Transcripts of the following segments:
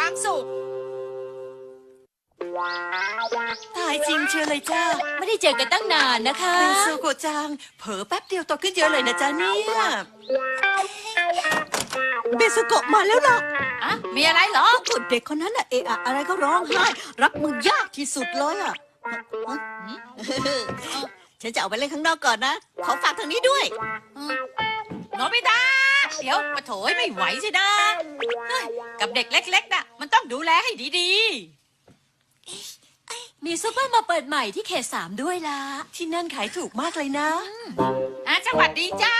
ความสุข ตายจริงเชียวเลยจ้าไม่ได้เจอกันตั้งนานนะคะ เป็นซูโกะจัง เผลอแป๊บเดียวโตขึ้นเยอะเลยนะจ๊ะเนี่ยเบสุโกะมาแล้วล่ะอะมีอะไรเหรอก็เด็กคนนั้นน่ะเอะอะอะไรก็ร้องไห้ รับมือยากที่สุดเลยอะฉันจะออกไปเล่นข้างนอกก่อนนะ ขอฝากทางนี้ด้วย โนบิตะ เดี๋ยวปะโถยไม่ไหวสินะเฮ้ยกับเด็กเล็กๆน่ะ มันต้องดูแลให้ดีมีซุปเปอร์มาเปิดใหม่ที่เขตสามด้วยล่ะ ที่นั่นขายถูกมากเลยนะ ๆอะสวัสดีจ้า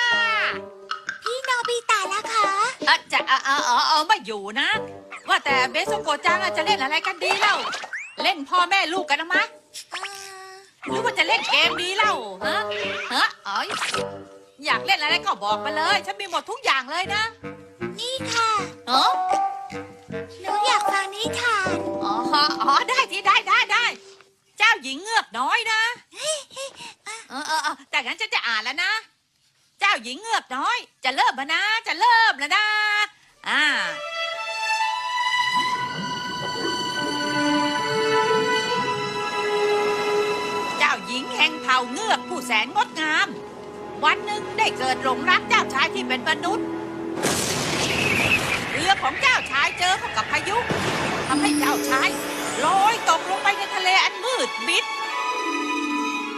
พี่โนบิตะละคะ เอะจะเออเออเออเออไม่อยู่นะ ว่าแต่เบสโซโกะจังอะจะเล่นอะไรกันดีเล่า เล่นพ่อแม่ลูกกันนะมะหรือว่าจะเล่นเกมดีเล่าฮะฮะเอ้ย อยากเล่นอะไรก็บอกมาเลย ฉันมีหมดทุกอย่างเลยนะนี่ค่ะ เออหนูอยากฟังนิทาน อ๋ออ๋อได้ที่ได้ได้ได้ เจ้าหญิงเงือกน้อยนะ เออเออเออแต่งั้นฉันจะอ่านแล้วนะ เจ้าหญิงเงือกน้อย จะเริ่มมานะ จะเริ่มแล้วนะ อ่า เจ้าหญิงแห่งเผ่าเงือกผู้แสนงดงาม วันหนึ่งได้เกิดหลงรักเจ้าชายที่เป็นมนุษย์เรือของเจ้าชายเจอเข้ากับพายุทำให้เจ้าชายลอยตกลงไปในทะเลอันมืดมิด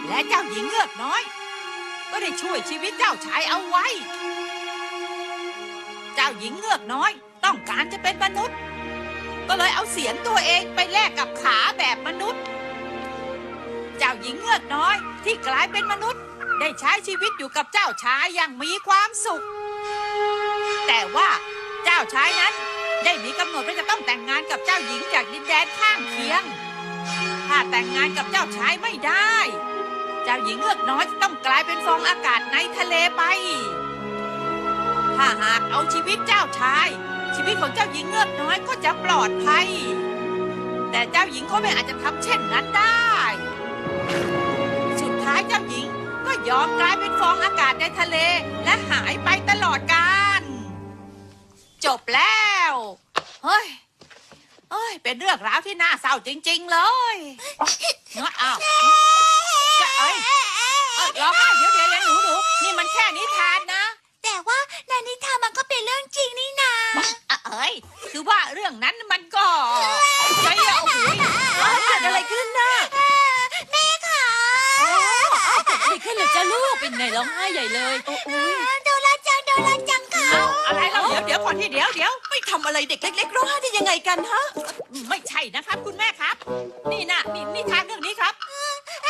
และเจ้าหญิงเงือกน้อย ก็ได้ช่วยชีวิตเจ้าชายเอาไว้ เจ้าหญิงเงือกน้อย ต้องการจะเป็นมนุษย์ ก็เลยเอาเสียงตัวเองไปแลกกับขาแบบมนุษย์ เจ้าหญิงเงือกน้อยที่กลายเป็นมนุษย์ ได้ใช้ชีวิตอยู่กับเจ้าชายอย่างมีความสุข แต่ว่าเจ้าชายนั้นได้มีกำหนดว่าจะต้องแต่งงานกับเจ้าหญิงจากดินแดนข้างเคียง ถ้าแต่งงานกับเจ้าชายไม่ได้ เจ้าหญิงเงือกน้อยจะต้องกลายเป็นฟองอากาศในทะเลไป ถ้าหากเอาชีวิตเจ้าชาย ชีวิตของเจ้าหญิงเงือกน้อยก็จะปลอดภัย แต่เจ้าหญิงก็ไม่อาจจะทำเช่นนั้นได้ สุดท้ายเจ้าหญิง ก็ยอมกลายเป็นฟองอากาศในทะเล และหายไปตลอดกาลจบแล้ว เฮ้ยเฮ้ย เป็นเรื่องราวที่น่าเศร้าจริง ๆ เลยเนาะอ้าว องไห้ใหญ่เลยโอ้ยโดราจังโดราจังค่ะเอาอะไรเราเดี๋ยวเดี๋ยวก่อนที่เดี๋ยวเดี๋ยวไม่ทำอะไรเด็กเล็กๆร้องไห้ได้ยังไงกันฮะ ไม่ใช่นะครับ คุณแม่ครับ นี่นะนี่นิทานเรื่องนี้ครับอ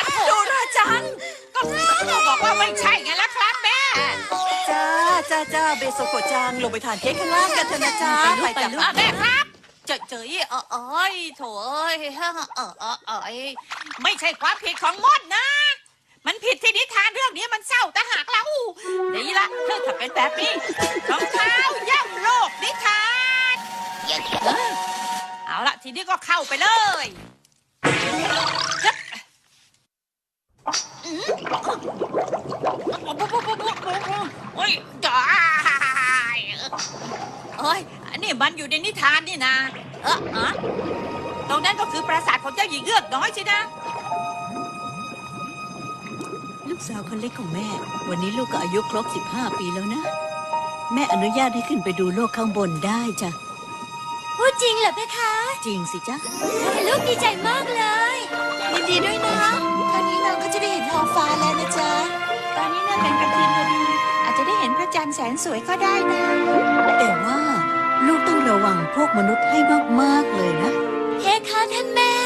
ะโถโดราจังก็ก็บอกว่าไม่ใช่ไงล่ะครับแม่จ้าจ้าจ้าเบโซโกะจังลงไปทานเค้กข้างล่างกันเถอะนะจ้าไปจ้ะอะแม่ครับ เจอเจอเออเอ้ยโถเอ้ยเออเออเออเอยไม่ใช่ความผิดของมดนะ มันผิดที่นิทานเรื่องนี้มันเศร้าแต่หากเราดีละเธอถ้าเป็นแบบนี้รองเท้าย่ำโลกนิทานเอาละทีนี้ก็เข้าไปเลยโอ้ยจ้าเอ้ยอันนี้มันอยู่ในนิทานนี่นะ เออตรงนั้นก็คือปราสาทของเจ้าหญิงเงือกน้อยสินะ ลูกสาวคนเล็กของแม่ วันนี้ลูกก็อายุครบ 15 ปีแล้วนะ แม่อนุญาตให้ขึ้นไปดูโลกข้างบนได้จ้ะ พูดจริงเหรอเพคะจริงสิจ๊ะ ลูกดีใจมากเลยยินดีด้วยนะคราวนี้เราก็จะได้เห็นท้องฟ้าแล้วนะจ๊ะ ตอนนี้น่าเป็นกลางคืนพอดี อาจจะได้เห็นพระจันทร์แสนสวยก็ได้นะ แต่ว่า ลูกต้องระวังพวกมนุษย์ให้มาก ๆ เลยนะ เพคะท่านแม่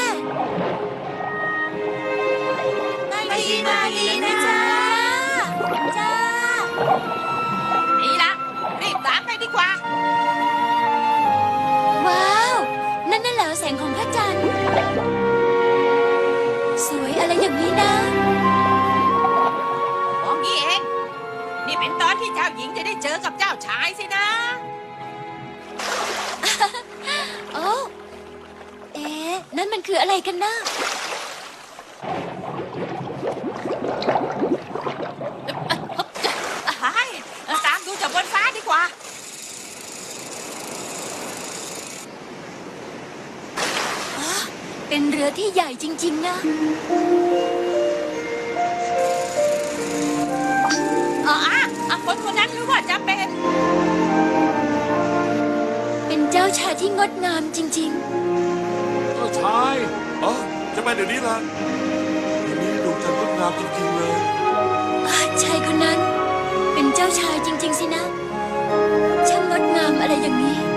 สวยอะไรอย่างนี้นะของนี่เอง นี่เป็นตอนที่เจ้าหญิงจะได้เจอกับเจ้าชายสินะ โอ้ เอ๊ะ นั่นมันคืออะไรกันนะ เฮ้ยตามดูจากบนฟ้าดีกว่า ที่ใหญ่จริง ๆ นะอ๋ออะอะคนคนนั้นหรือว่าจะเป็น เป็นเจ้าชายที่งดงามจริง เจ้าชายอ๋อจะไปเดี๋ยวนี้ละเดี๋ยวนี้ดวงจันทร์งดงามจริงๆเลย ๆอาชายคนนั้น เป็นเจ้าชายจริง ๆ สินะช่างงดงามอะไรอย่างนี้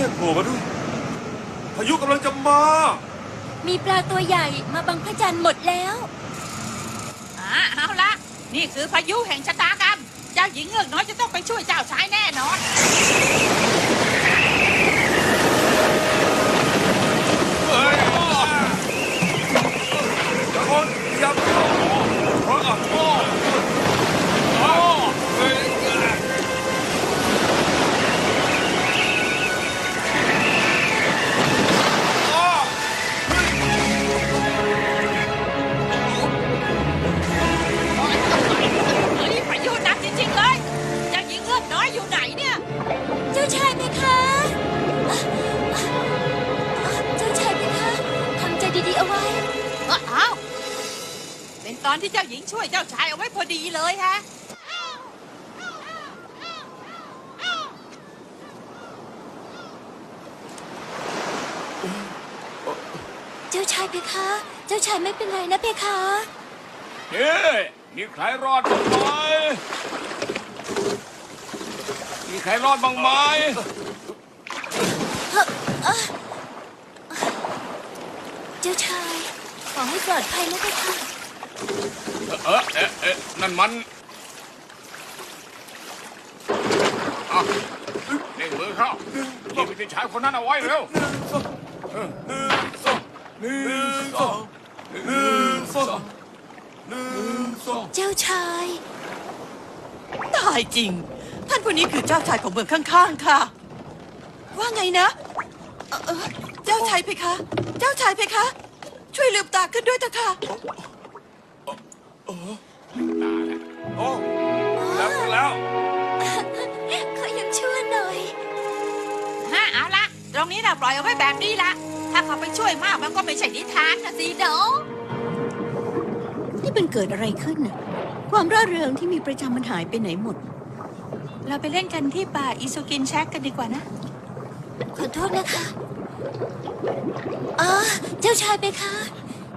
เมฆโผล่มาด้วยพายุกำลังจะมา มีปลาตัวใหญ่มาบังพระจันทร์หมดแล้ว อ่าเอาละนี่คือพายุแห่งชะตากรรมเจ้าหญิงเงือกน้อยจะต้องไปช่วยเจ้าชายแน่นอน เจ้าชายเพคะ เจ้าชายไม่เป็นไรนะเพคะ เฮ้ยมีใครรอดบ้างไหมมีใครรอดบ้างไหมเจ้าชาย ขอให้ปลอดภัยนะเพคะ เออเอ๊ะเอ๊ะนั่นมันอะเร่งมือเข้ายิงไปที่ชายคนนั้นเอาไว้เร็วหนึ่งสอง หนึ่งสองหนึ่งสองหนึ่งสองเจ้าชาย ตายจริง ท่านผู้นี้คือเจ้าชายของเมืองข้างๆค่ะ ว่าไงนะเอ่อเอ่อเจ้าชายเพคะ เจ้าชายเพคะ ช่วยลืมตาขึ้นด้วยเถอะค่ะ โอ้แล้วแล้วเขายังชั่วหน่อย ฮะเอาละ ตรงนี้เราปล่อยเอาไว้แบบนี้ละ ถ้าเขาไปช่วยมากมันก็ไม่ใช่นิทานนะสิเดอนี่มันเกิดอะไรขึ้นน่ะความร่าเริงที่มีประจำมันหายไปไหนหมด เราไปเล่นกันที่ป่าอิโซกินแชกกันดีกว่านะ ขอโทษนะคะอ๋อเจ้าชายเพคะ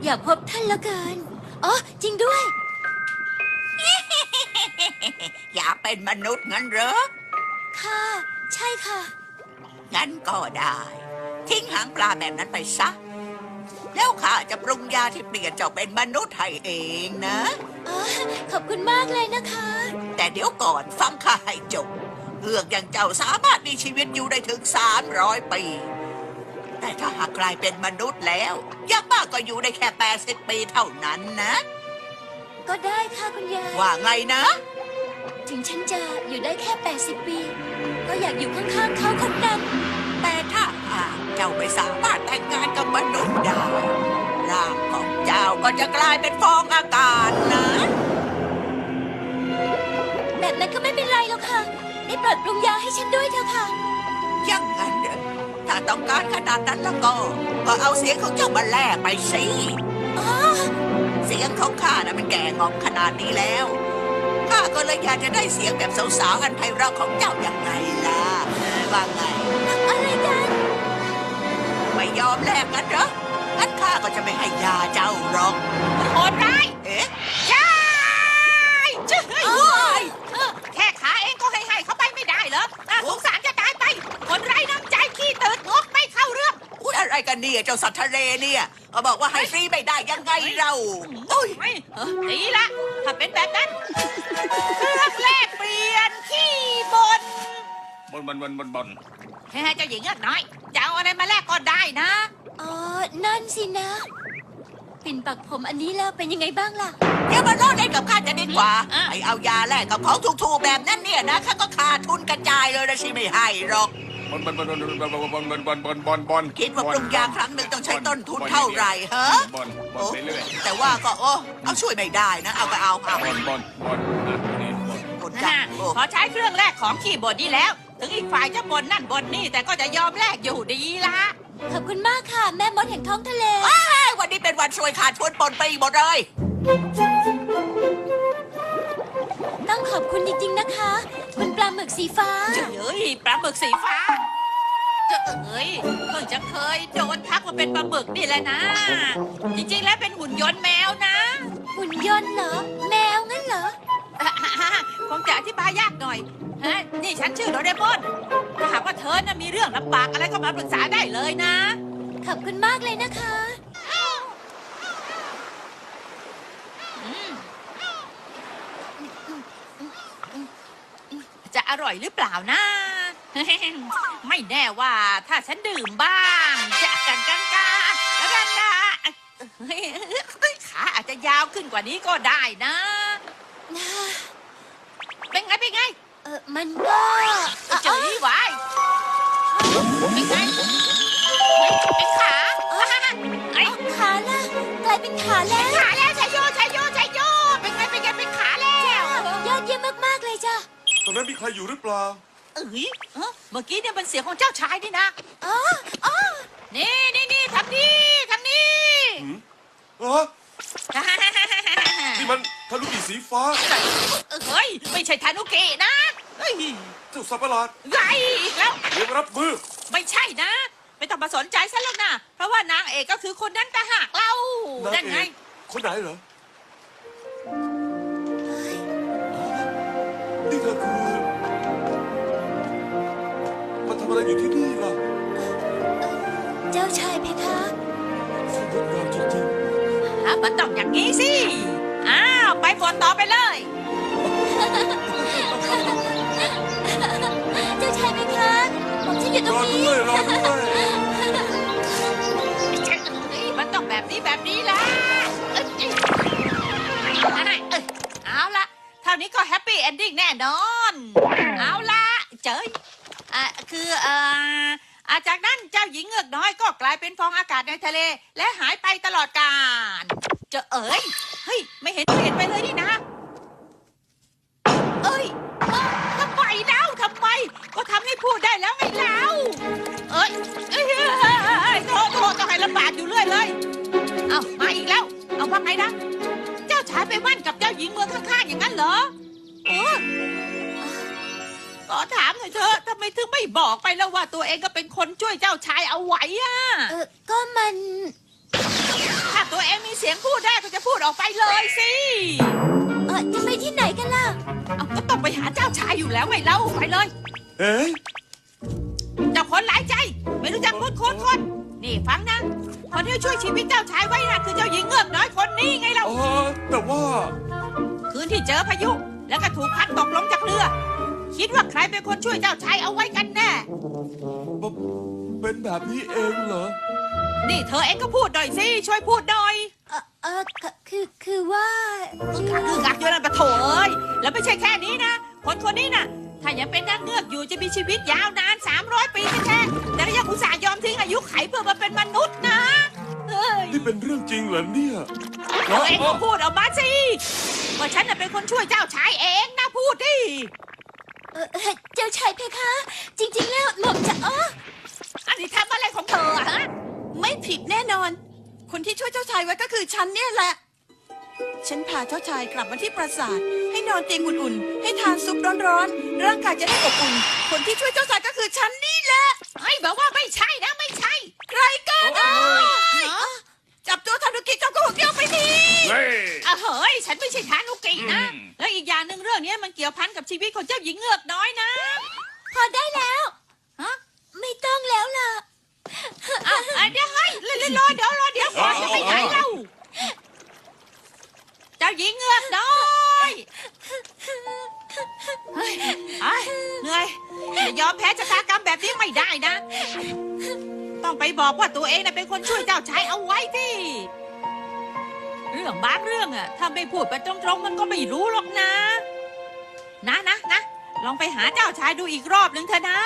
อยากพบท่านแล้วเกิน อ๋อ จริงด้วย อยากเป็นมนุษย์งั้นเหรอ ค่ะ ใช่ค่ะ งั้นก็ได้ ทิ้งหางปลาแบบนั้นไปซะ แล้วข้าจะปรุงยาที่เปลี่ยนเจ้าเป็นมนุษย์ให้เองนะ อ๋อขอบคุณมากเลยนะคะ แต่เดี๋ยวก่อนฟังข้าให้จบเอือกอย่างเจ้าสามารถมีชีวิตอยู่ได้ถึง 300 ปี แต่ถ้าหากกลายเป็นมนุษย์แล้วอยังมากก็อยู่ได้แค่ 80 ปีเท่านั้นนะ ก็ได้ค่ะคุณยาย ว่าไงนะ ถึงฉันจะอยู่ได้แค่ 80 ปี ก็อยากอยู่ข้างๆเขาคนนั้นแต่ถ้าหาก เจ้าไม่สามารถแต่งงานกับมนุษย์ได้ร่างของเจ้าก็จะกลายเป็นฟองอากาศนะ แบบนั้นก็ไม่เป็นไรหรอกค่ะ ได้โปรดปรุงยาให้ฉันด้วยเถอะค่ะอยังงั้นเหรอถ้าต้องการขนาดนั้นแล้วก็ ก็เอาเสียงของเจ้ามาแลกไปสิอ๋อเสียงของข้านะมันแก่งอมขนาดนี้แล้วข้าก็เลยอยากจะได้เสียงแบบสาวๆอันไพเราะของเจ้าอย่างไงล่ะว่าไงอะไรกัน ไม่ยอมแลกกันเหรองั้นข้าก็จะไม่ให้ยาเจ้าหรอกโหดร้ายเอ๊ะใช่ใช่เอ้ยเออแค่ขาเองก็ให้ให้เขาไปไม่ได้เหรอน่าสงสารจะตายไป คนไร้น้ำใจขี้ตืดงกไม่เข้าเรื่องพูดอะไรกันเนี่ยเจ้าสัตว์ทะเลเนี่ยเขาบอกว่าให้ฟรีไม่ได้ยังไงเราโอ้ยไม่เออดีละถ้าเป็นแบบนั้นเครื่องแลกเปลี่ยนขี้บนบนบนบนบนบนแค่เจ้าหญิงเงือกน้อยจะ เอาอะไรมาแลกก็ได้นะ อ๋อ นั่นสินะ ปิ่นปักผมอันนี้แล้วเป็นยังไงบ้างล่ะอย่ามาล้อเล่นกับข้าจะดีกว่าอะ ไอเอายาแลกกับของถูกๆแบบนั้นเนี่ยนะข้าก็ขาดทุนกระจายเลยนะสิไม่ให้หรอกบนบนบนบนบนบนบนบนบนบนบนบนคิดว่าปรุงยาครั้งหนึ่งต้องใช้ต้นทุนเท่าไหร่ฮะบนบโอ้นเรื่อยแต่ว่าก็โอ้เอาช่วยไม่ได้นะ เอาก็เอาเอาๆบนบนบนอะนี่บนกดจันะงโอ้พอใช้เครื่องแลกของขี้บนนี้แล้ว ถึงอีกฝ่ายจะบ่นนั่นบ่นนี่ แต่ก็จะยอมแลกอยู่ดีละขอบคุณมากค่ะ แม่มดแห่งท้องทะเล เอ้ยวันนี้เป็นวันซวยขาดทุนปนไปหมดเลย ต้องขอบคุณจริง ๆ นะคะ คุณปลาหมึกสีฟ้า เฮ้ยปลาหมึกสีฟ้าจะเอ้ยเพิ่งจะเคยโดนทักว่าเป็นปลาหมึกนี่แหละนะ จริงๆแล้วเป็นหุ่นยนต์แมวนะ หุ่นยนต์เหรอ แมวงั้นเหรอค งจะอธิบายยากหน่อย ฮะ นี่ฉันชื่อโดเรมอน ถ้าหากว่าเธอน่ะมีเรื่องลำบากอะไรก็มาปรึกษาได้เลยนะ ขอบคุณมากเลยนะคะ จะอร่อยหรือเปล่านะ ไม่แน่ว่าถ้าฉันดื่มบ้าง จะกันกังการันดาเฮ้ยขาอาจจะยาวขึ้นกว่านี้ก็ได้นะเป็น ไงเป็นไงเออมันก็เอ่อเจอไว้เป็นไงเป็นขาไอ้ขาล่ะกลายเป็นขาแล้วขาแล้วชัยโยชัยโยชัยโยเป็นไงเป็นไงเป็นขาแล้วยอดเยี่ยมมากๆเลยจ้ะตรงนั้นมีใครอยู่หรือเปล่าเอ้ยเอ้อเมื่อกี้เนี่ยเป็นเสียงของเจ้าชายนี่นะ อ๋ออ๋อ นี่นี่นี่ทำนี่ทำนี่ ฮะ นี่มันทะลุกี สีฟ้า เฮ้ย ไม่ใช่ทานุกินะเฮ้ยเจ้าสัตว์ประหลาดไงอีกแล้ว เตรียมรับมือ ไม่ใช่นะ ไม่ต้องมาสนใจซะแล้วนะ เพราะว่านางเอกก็คือคนนั้นต่างหากเล่านางนั่นเอไงกคนไหนเหรอนี่เธอคือมันทำอะไรอยู่ที่นี่ล่ะเจ้าชายเพคะสวยงามจริงฮะมันต้องอย่างนี้สิ อ้าว ไปบทต่อไปเลย นะ เจ้าชายไปมั่นกับเจ้าหญิงเมืองข้างๆอย่างนั้นเหรอเออขอถามหน่อยเถอะทำไมถึงไม่บอกไปแล้วว่าตัวเองก็เป็นคนช่วยเจ้าชายเอาไว้อะเออก็มัน ถ้าตัวเองมีเสียงพูดได้ก็จะพูดออกไปเลยสิ เออจะไปที่ไหนกันล่ะ เอาก็ต้องไปหาเจ้าชายอยู่แล้วไงเล่าไปเลย เอ๊ะเจ้าคนหลายใจ ไม่รู้จักพูดโคนคนนี่ฟังนะ คนที่ช่วยชีวิตเจ้าชายไว้นะคือเจ้าหญิงเงือกน้อยคนนี้ไงเรา อ๋อแต่ว่าคืนที่เจอพายุ แล้วก็ถูกพัดตกลงจากเรือ คิดว่าใครเป็นคนช่วยเจ้าชายเอาไว้กันแน่ บเป็นแบบนี้เองเหรอ นี่เธอเองก็พูดหน่อยสิ ช่วยพูดหน่อยเออเออก็คือคือว่า คือคือกักอยู่นั่นปะโถเอ้ยแล้วไม่ใช่แค่นี้นะ คนคนนี้น่ะ ถ้ายังเป็นนางเงือกอยู่จะมีชีวิตยาวนาน 300 ปีแท้ๆแต่ก็ยังอุตส่าห์ยอมทิ้งอายุไขเพื่อมาเป็นมนุษย์นะเฮ้ยนี่เป็นเรื่องจริงเหรอเนี่ยเธอเองก็พูดออกมาสิว่าฉันน่ะเป็นคนช่วยเจ้าชายเองนะพูดดิเออเออเจ้าชายเพคะ จริง ๆ แล้วหม่อมจะอ๋ออันนี้ทำอะไรของเธออะฮะ ไม่ผิดแน่นอน คนที่ช่วยเจ้าชายไว้ก็คือฉันเนี่ยแหละ ฉันพาเจ้าชายกลับมาที่ปราสาท ให้นอนเตียงอุ่นๆ ให้ทานซุปร้อนๆ ร่างกายจะได้อบอุ่น คนที่ช่วยเจ้าชายก็คือฉันนี่แหละ ไอ้ยบอกว่าไม่ใช่นะไม่ใช่ ใครกันอะจับตัวธนุกิจเจ้าโกหกเดียวไปทีเฮ้ย อะเฮ้ย ฉันไม่ใช่ทานุกินะ อืม แล้วอีกอย่างหนึ่งเรื่องนี้มันเกี่ยวพันกับชีวิตของเจ้าหญิงเงือกน้อยนะ พอได้แล้ว ฮะ ไม่ต้องแล้วล่ะ อะอะเดี๋ยวให้รอรอเดี๋ยวรอเดี๋ยวก่อนจะไปไหนเล่าเจ้าหญิงเงือกน้อยเฮ้ยไอ้เหนื่อยจะยอมแพ้ชะตากรรมแบบนี้ไม่ได้นะ ต้องไปบอกว่าตัวเองน่ะเป็นคนช่วยเจ้าชายเอาไว้ที่ เรื่องบางเรื่องอะถ้าไม่พูดไปตรงๆมันก็ไม่รู้หรอกนะ นะนะนะลองไปหาเจ้าชายดูอีกรอบหนึ่งเถอะนะ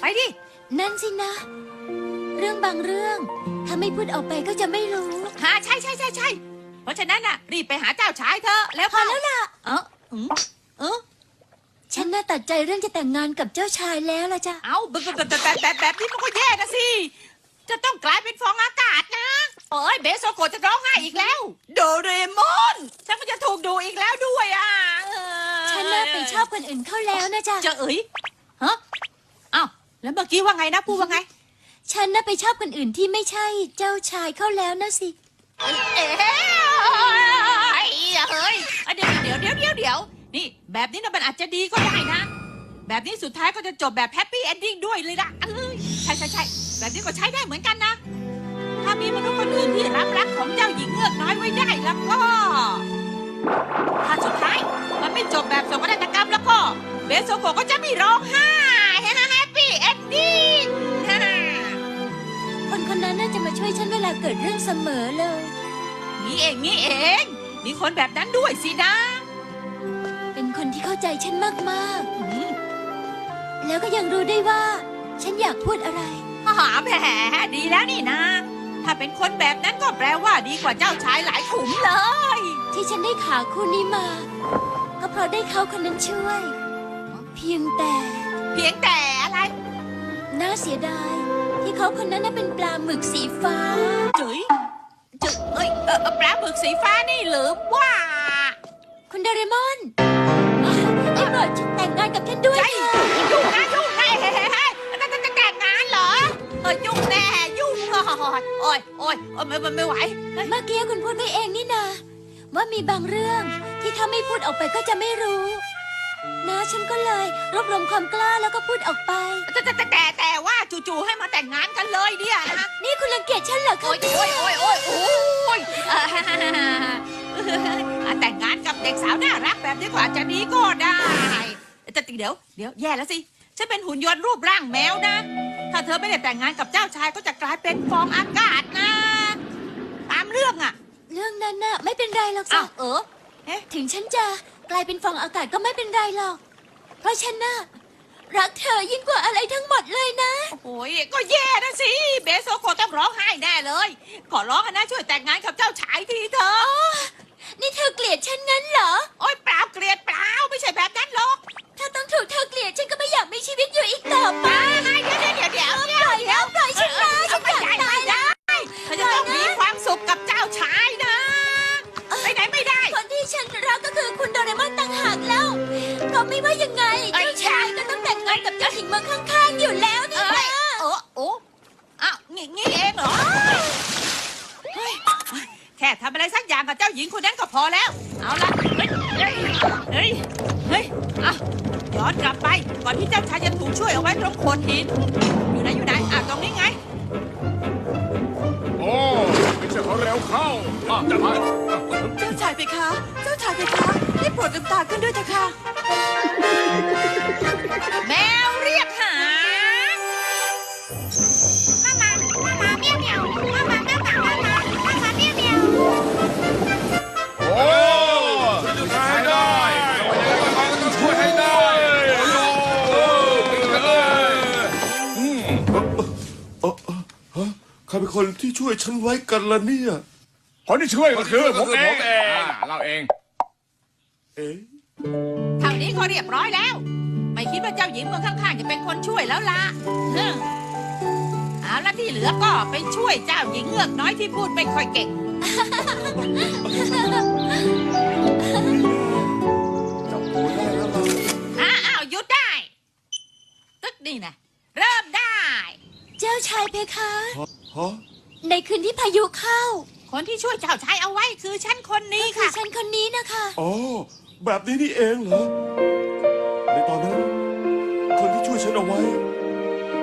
ไปดิ นั่นสินะ เรื่องบางเรื่อง ถ้าไม่พูดออกไปก็จะไม่รู้หาใช่ใช่ใช่ใช่ เพราะฉะนั้นน่ะ รีบไปหาเจ้าชายเถอะแล้วพอแล้วล่ะเอออืมเออฉันน่าตัดใจเรื่องจะแต่งงานกับเจ้าชายแล้วละจ้ะเอาแบบแบบแบบแบบแบบแบบนี้มันก็แย่นะสิ จะต้องกลายเป็นฟองอากาศนะโอ้ยเบสโซโกะจะร้องไห้อีกแล้ว โดเรมอนฉันก็จะถูกดูอีกแล้วด้วยอะเออฉันน่าไปชอบคนอื่นเข้าแล้วนะจ๊ะจะเอ๋ยฮะอ้าวแล้วเมื่อกี้ว่าไงนะพูดว่าไง ฉันน่าไปชอบคนอื่นที่ไม่ใช่เจ้าชายเข้าแล้วนะสิ เอ๊ะเฮ้ยเดี๋ยวเดี๋ยวเดี๋ยวเดี๋ยวเดี๋ยวนี่แบบนี้นะมันอาจจะดีก็ได้นะ แบบนี้สุดท้ายก็จะจบแบบแฮปปี้เอนดิ้งด้วยเลยนะเอ้ยใช่ใช่ใช่แบบนี้ก็ใช้ได้เหมือนกันนะ ถ้ามีมนุษย์คนอื่นที่รับรักของเจ้าหญิงเงือกน้อยไว้ได้แล้วก็ ถ้าสุดท้ายมันไม่จบแบบโศกนาฏกรรมแล้วก็ เบสโซโกก็จะไม่ร้องไห้แฮปปี้เอนดิ้ง คนคนนั้นน่าจะมาช่วยฉันเวลาเกิดเรื่องเสมอเลย นี่เองนี่เอง มีคนแบบนั้นด้วยสินะ เป็นคนที่เข้าใจฉันมากอืมๆ แล้วก็ยังรู้ได้ว่า ฉันอยากพูดอะไรอาหาแหมดีแล้วนี่นะถ้าเป็นคนแบบนั้นก็แปลว่าดีกว่าเจ้าชายหลายขุมเลย ที่ฉันได้ขาคู่นี้มา ก็เพราะได้เขาคนนั้นช่วย เพียงแต่เพียงแต่อะไร น่าเสียดายที่ เขาคนนั้นน่ะเป็นปลาหมึกสีฟ้า จุ๋ยจุ๋ยเอ้ยเออเอปลาหมึกสีฟ้านี่หรือว่าคุณโดเรมอนได้โปรดฉันแต่งงานกับฉันด้วยใจค่ะยุ่งนะยุ่งนะเฮ้ยเฮ้ยเฮ้ยจะจะจะแต่งงานเหรอเออยุ่งแน่ยุ่งอะโอ้ยโอ้ยโอ้ยไม่ไม่ไม่ไหวเมื่อกี้คุณพูดไปเองนี่นาว่ามีบางเรื่องที่ถ้าไม่พูดออกไปก็จะไม่รู้ นะฉันก็เลยรวบรวมความกล้าแล้วก็พูดออกไป แต่แต่แต่แต่ จู่ๆให้มาแต่งงานกันเลยเนี่ยนะ นี่คุณรังเกียจฉันเหรอคะโอ้ยโอ้ยโอ้ยโอ้ยโอ้ยเอ่อ อะแต่งงานกับเด็กสาวน่ารักแบบนี้ก็อาจจะดีก็ได้แต่เดี๋ยวเดี๋ยวแย่แล้วสิ ฉันเป็นหุ่นยนต์รูปร่างแมวนะ ถ้าเธอไม่ได้แต่งงานกับเจ้าชายก็จะกลายเป็นฟองอากาศนะ ตามเรื่องอะ เรื่องนั้นน่ะไม่เป็นไรหรอกอ้าจ้ะวเออถึงฉันจะกลายเป็นฟองอากาศก็ไม่เป็นไรหรอก เพราะฉันน่ะ รักเธอยิ่งกว่าอะไรทั้งหมดเลยนะ โอ้ยก็แย่นะสิเบโซโกะต้องร้องไห้แน่เลย ขอร้องอะนะช่วยแต่งงานกับเจ้าชายทีเถอะนี่เธอเกลียดฉันงั้นเหรอ โอ้ยเปล่าเกลียดเปล่าไม่ใช่แบบนั้นหรอก ถ้าต้องถูกเธอเกลียดฉันก็ไม่อยากมีชีวิตอยู่อีกต่อไปเดี๋ยวเดี๋ยวเดี๋ยวเดี๋ยวปล่อยแล้วปล่อยฉันนะฉันไม่อยากได้ตาไม่ยแล้วได้เธอจะต้องมีความสุขกับเจ้าชายนะ ไปไหนไม่ได้ คนที่ฉันรักก็คือคุณโดเรมอนต่างหากแล้วเพราะไม่ว่ายังไงเอ้ยเจ้าชายก็ต้องแต่งงานกับเจ้าหญิงเมืองข้างๆอยู่แล้วนี่เอ้ยนะโอ้โอ้อ้าวงี้งี้เองเหรอเฮ้ยแค่ทำอะไรสักอย่างกับเจ้าหญิงคนนั้นก็พอแล้ว เอาละเฮ้ยเฮ้ยเฮ้ยเฮ้ยอะย้อนกลับไปก่อนที่เจ้าชายจะถูกช่วยเอาไว้ตรงโขดหินอยู่ไหนอยู่ไหนอะตรงนี้ไง โอ้ไม่ใช่เขาเร็วเข้าอะจัดไป เจ้าชายไปคะ เจ้าชายไปคะได้โปรดลืมตาขึ้นด้วยเถอะค่ะ แมวเรียกหามามามามาเมียวเมียวมามามามามามามามาเมียวเมียวโอ้ช่วยได้ต้องช่วยให้ได้โอ้เลยใครเป็นคนที่ช่วยฉันไว้กันล่ะเนี่ยคนที่ช่วยก็คือผมเองเราเอง เอ๊ะ เท่านี้ก็เรียบร้อยแล้ว คิดว่าเจ้าหญิงเมืองข้างๆจะเป็นคนช่วยแล้วล่ะฮึ่มเอาละที่เหลือก็ไปช่วยเจ้าหญิงเงือกน้อยที่พูดไม่ค่อยเก่ง จับตัวได้แล้วล่ะอ่าอ้าวหยุดได้ ตึกนี่นะ เริ่มได้ เจ้าชายเพคะ ฮะในคืนที่พายุเข้าคนที่ช่วยเจ้าชายเอาไว้คือฉันคนนี้คือค่ะ ฉันคนนี้นะคะ อ๋อ แบบนี้นี่เองเหรอ เอาไว้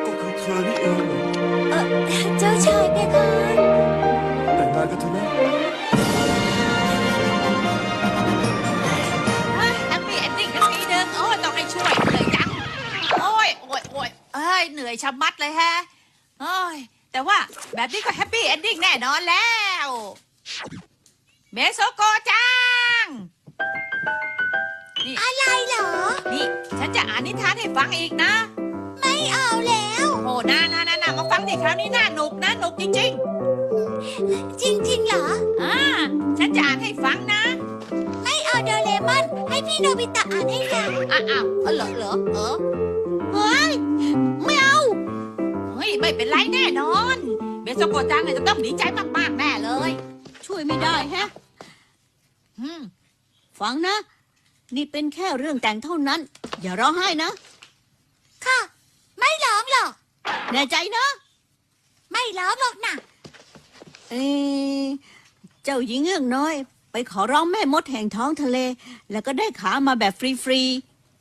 ก็คือเธอนี่เองเหรอเออเจ้าชายเพคะแต่งงานกันเถอะนะแฮปปี้เอนดิ้งกันทีนึงโอ้ยต้องให้ช่วยเหนื่อยจังโอ้ยโอ้ยโอ้ยเอ้ยเหนื่อยชะมัดเลยแฮะโอ้ยแต่ว่าแบบนี้ก็แฮปปี้เอนดิ้งแน่นอนแล้วเมโซโกจัง นี่ อะไรเหรอ นี่ ฉันจะอ่านนิทานให้ฟังอีกนะไม่ เอาแล้ว โอ้นานานานามาฟังดิคราวนี้น่าหนุกนะหนุกจริงจริงๆเหรอ ๆอ่าฉันจะอ่านให้ฟังนะไม่เอาโดเรมอนให้พี่โนบิตะอ่านให้ฟังอ้าวอ้าวเออเหรอเหรอเออเฮ้ยไม่เอาเฮ้ยไม่เป็นไรแน่นอน เบสโกจังเนี่ยจะต้องดีใจมากๆแน่เลยช่วยไม่ได้แฮะ อืมฟังนะ นี่เป็นแค่เรื่องแต่งเท่านั้น อย่าร้องไห้นะ ค่ะ ไม่ร้องหรอก แน่ใจนะไม่ร้องหรอกนะเอ๊ะเจ้าหญิงเงือกน้อย ไปขอร้องแม่มดแห่งท้องทะเล แล้วก็ได้ขามาแบบฟรี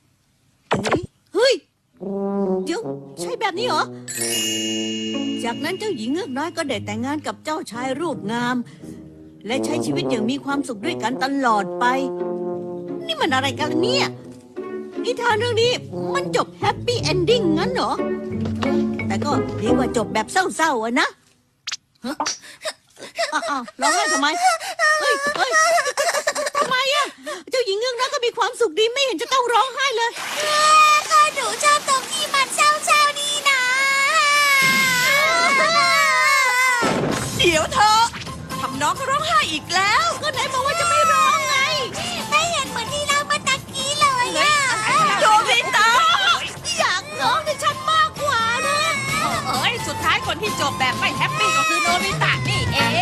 ๆเอ้ยเฮ้ย เดี๋ยวใช่แบบนี้เหรอ จากนั้นเจ้าหญิงเงือกน้อยก็ได้แต่งงานกับเจ้าชายรูปงาม และใช้ชีวิตอย่างมีความสุขด้วยกันตลอดไป นี่มันอะไรกันล่ะเนี่ย นิทานเรื่องนี้มันจบแฮปปี้เอนดิ้งงั้นเหรอ แต่ก็ดีกว่าจบแบบเศร้าๆอะนะฮะอ้าวๆร้องไห้ทำไม เฮ้ยเฮ้ยทำไมอะเจ้าหญิงเงือกน้อยก็มีความสุขดีไม่เห็นจะต้องร้องไห้เลยค่ะหนูชอบตรงที่มันเศร้าๆนี่นะ เดี๋ยวเธอทำน้องเขาร้องไห้อีกแล้ว ก็ไหนบอกว่า น้องที่ฉันมากกว่านะ เอ้ย สุดท้ายคนที่จบแบบไม่แฮปปี้ก็คือโนบิตะนี่เอง